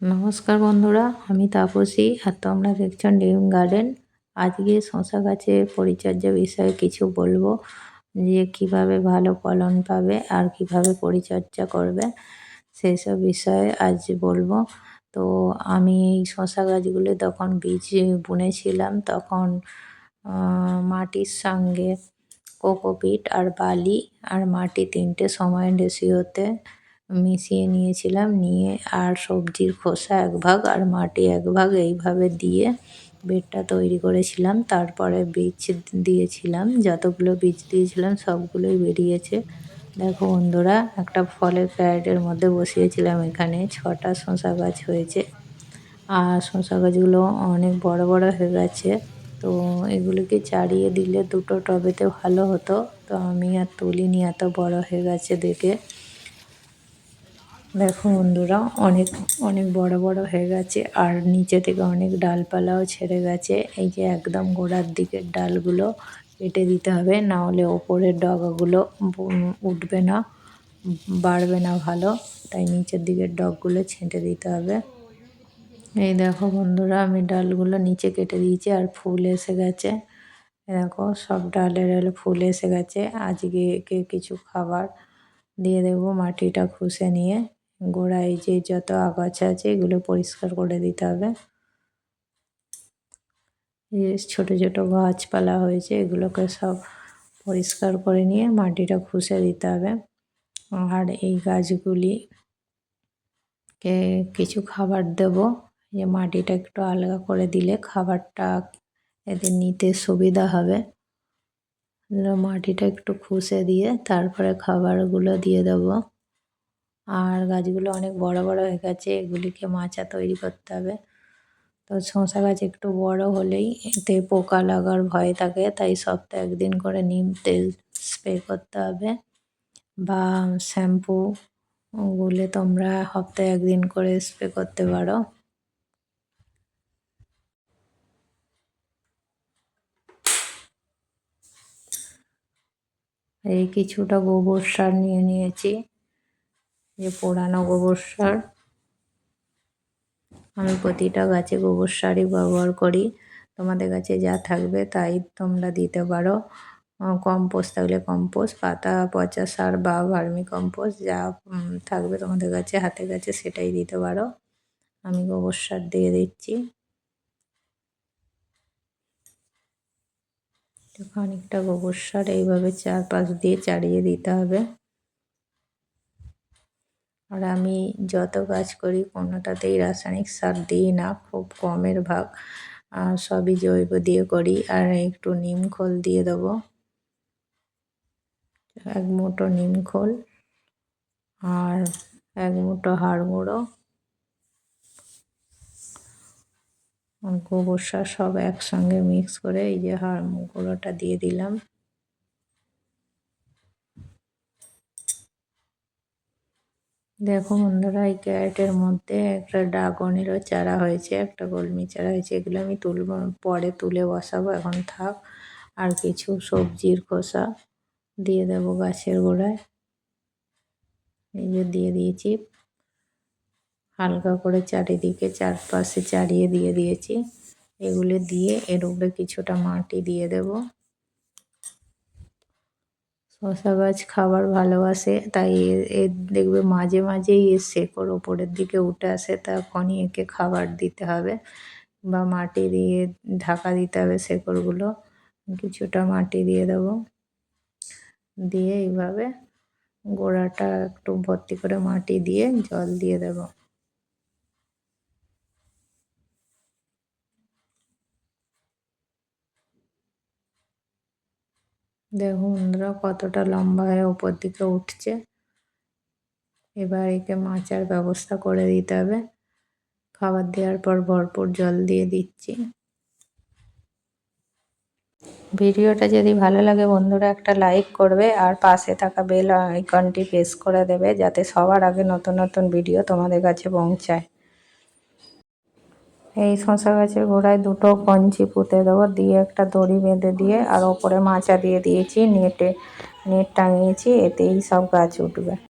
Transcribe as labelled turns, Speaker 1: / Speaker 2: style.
Speaker 1: নমস্কার বন্ধুরা, আমি তাপসী আর তোমরা দেখছ ড্রিম গার্ডেন আজকে শশা গাছের পরিচর্যা বিষয়ে কিছু বলব, যে কীভাবে ভালো ফলন পাবে আর কীভাবে পরিচর্যা করবে সেই সব বিষয়ে আজ বলব। তো আমি এই শশা গাছগুলো তখন বীজ বুনেছিলাম, তখন মাটির সঙ্গে কোকোপিট আর বালি আর মাটি তিনটে সময় রেশিওতে মিশিয়ে নিয়েছিলাম, নিয়ে আর সবজির খোসা এক ভাগ আর মাটি এক ভাগ এইভাবে দিয়ে বেডটা তৈরি করেছিলাম। তারপরে বীজ দিয়েছিলাম, যতগুলো বীজ দিয়েছিলাম সবগুলোই বেরিয়েছে। দেখো বন্ধুরা, একটা ফলের প্যারেটের মধ্যে বসিয়েছিলাম এখানে, ছটা শশা গাছ হয়েছে। আর শশা গাছগুলো অনেক বড় বড় হয়ে গেছে। তো এগুলোকে চারিয়ে দিলে দুটো টবেতে ভালো হতো। তো আমি আর তুলিনি, এত বড় হয়ে গেছে দেখে। দেখো বন্ধুরা, অনেক অনেক বড় বড় হয়ে গেছে, আর নিচে থেকে অনেক ডালপালাও ছেড়ে গেছে। এই যে একদম গোড়ার দিকের ডালগুলো কেটে দিতে হবে, না হলে ওপরের ডগাগুলো উঠবে না, বাড়বে না ভালো। তাই নিচের দিকের ডগগুলো ছেঁটে দিতে হবে। এই দেখো বন্ধুরা, আমি ডালগুলো নিচে কেটে দিয়েছি, আর ফুল এসে গেছে। দেখো, সব ডালে ডালে ফুল এসে গেছে। আজকে কিছু খাবার দিয়ে দেবো মাটিটা খুশে নিয়ে। গোড়ায় যে যত আগাছা আছে এগুলো পরিষ্কার করে দিতে হবে। ছোট ছোট গাছপালা হয়েছে এগুলোকে সব পরিষ্কার করে নিয়ে মাটিটা খুশে দিতে হবে। আর এই গাছগুলি কে কিছু খাবার দেব। যে মাটিটা একটু আলগা করে দিলে খাবারটা এদের নিতে সুবিধা হবে। মাটিটা একটু খুশে দিয়ে তারপরে খাবারগুলো দিয়ে দেবো। আর গাছগুলো অনেক বড় বড় হয়ে গেছে। এগুলিকে মাচা তৈরি করতে হবে। তো শশা গাছ একটু বড় হলেই এতে পোকা লাগার ভয় থাকে। তাই সপ্তাহে একদিন করে নিম তেল স্প্রে করতে হবে। বা শ্যাম্পু গুলে তোমরা সপ্তাহে একদিন করে স্প্রে করতে পারো। এই কিছুটা গোবর সার নিয়ে নিয়েছি। যে পোড়ানো গোবর সার। আমি প্রতিটা গাছে গোবর সারই ব্যবহার করি। তোমাদের কাছে যা থাকবে তাই তোমরা দিতে পারো। কম্পোস্ট থাকলে কম্পোস্ট, পাতা, পচা সার বা ভার্মি কম্পোস্ট যা থাকবে তোমাদের কাছে হাতে কাছে সেটাই দিতে পারো। আমি গোবর সার দিয়ে দিচ্ছি। খানিকটা গোবর সার এইভাবে চারপাশ দিয়ে চারিয়ে দিতে হবে। আর আমি যত কাজ করি কোনোটাতেই রাসায়নিক সার দিই না, খুব কমের ভাগ সবই জৈব দিয়ে করি। আর একটু নিম খোল দিয়ে দেবো। এক মুঠো নিম খোল আর এক মুঠো হাড় গুঁড়ো। গোবর সার সব একসঙ্গে মিক্স করে এই যে হাড় গুঁড়োটা দিয়ে দিলাম। দেখো বন্ধুরা, এই ক্যারেটের মধ্যে একটা ড্রাগনেরও চারা হয়েছে, একটা কলমি চারা হয়েছে, এগুলো আমি তুলব, পরে তুলে বসাবো, এখন থাক। আর কিছু সবজির খোসা দিয়ে দেবো গাছের গোড়ায়। এই যে দিয়ে দিয়েছি, হালকা করে চারিদিকে চারপাশে চারিয়ে দিয়ে দিয়েছি। এগুলো দিয়ে এর উপরে কিছুটা মাটি দিয়ে দেবো। শশা গাছ খাবার ভালোবাসে, তাই এর দেখবে মাঝে মাঝেই এর শেকড় ওপরের দিকে উঠে আসে তখনই একে খাবার দিতে হবে বা মাটি দিয়ে ঢাকা দিতে হবে শেকড়গুলো। কিছুটা মাটি দিয়ে দেবো। দিয়ে এইভাবে গোড়াটা একটু ভর্তি করে মাটি দিয়ে জল দিয়ে দেবো। দেখো বন্ধুরা কতটা লম্বা হয়ে ওপর দিকে উঠছে। এবার একে মাচার ব্যবস্থা করে দিতে হবে। খাবার দেওয়ার পর ভরপুর জল দিয়ে দিচ্ছি। ভিডিওটা যদি ভালো লাগে বন্ধুরা, একটা লাইক করবে আর পাশে থাকা বেল আইকনটি প্রেস করে দেবে যাতে সবার আগে নতুন নতুন ভিডিও তোমাদের কাছে পৌঁছায়। এই শশা গাছের গোড়ায় দুটো কঞ্চি পুঁতে দেবো। দিয়ে একটা দড়ি বেঁধে দিয়ে আর ওপরে মাচা দিয়ে দিয়েছি, নেটে, নেট টাঙিয়েছি, এতেই সব গাছ উঠবে।